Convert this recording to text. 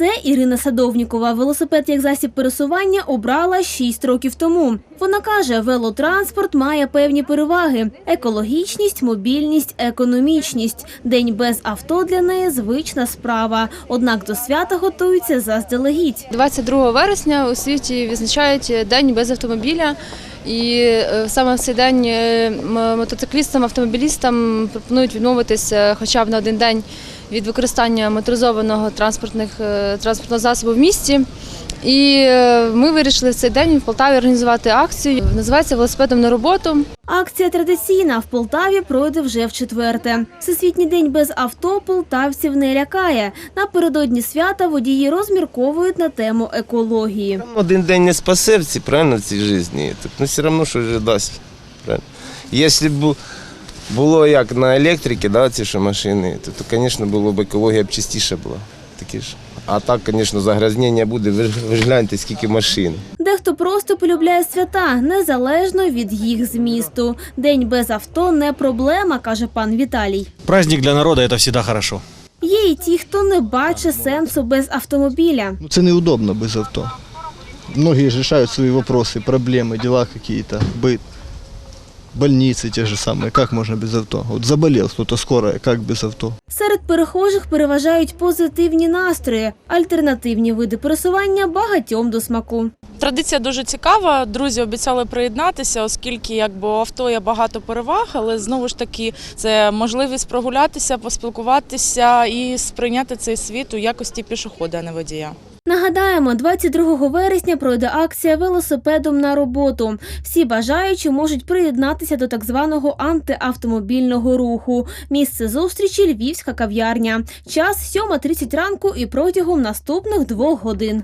Це Ірина Садовнікова. Велосипед як засіб пересування обрала 6 років тому. Вона каже, велотранспорт має певні переваги: екологічність, мобільність, економічність. День без авто для неї звична справа. Однак до свята готуються заздалегідь. 22 вересня у світі відзначають день без автомобіля. І е, саме в цей день е, мотоциклістам, автомобілістам пропонують відмовитися хоча б на один день від використання моторизованого е, транспортного засобу в місті. І е, ми вирішили в цей день в Полтаві організувати акцію. Називається велосипедом на роботу. Акція традиційна в Полтаві пройде вже в четверте. Всесвітній день без авто полтавців не лякає. Напередодні свята водії розмірковують на тему екології. Один день не спасе в цій, правильно, в цій житті, так, ну все одно що ж дасть. Правильно? Якщо б було як на електриці, да, ці що машини, то, то, звісно, було б екологія б чистіша була Такі ж. А так, звісно, загрязнення буде. Ви ж, ви ж гляньте, скільки машин. Дехто просто полюбляє свята, незалежно від їх змісту. День без авто не проблема, каже пан Віталій. Праздник для народа это всегда хорошо. Є і ті, хто не бачить сенсу без автомобіля. Ну, це неудобно без авто. Многие решают свои вопросы, проблемы, дела какие-то, быт, больницы те же самые. Как можно без авто? Вот заболел кто-то скорая, как без авто? Серед перехожих переважають позитивні настрої, альтернативні види пересування багатьом до смаку. Традиція дуже цікава. Друзі обіцяли приєднатися, оскільки якби у авто є багато переваг, але знову ж таки це можливість прогулятися, поспілкуватися і сприйняти цей світ у якості пішохода, а не водія. Нагадаємо, 22 вересня пройде акція велосипедом на роботу. Всі бажаючі можуть приєднатися до так званого антиавтомобільного руху. Місце зустрічі Львівська кав'ярня. Час 7.30 ранку і протягом наступних двох годин.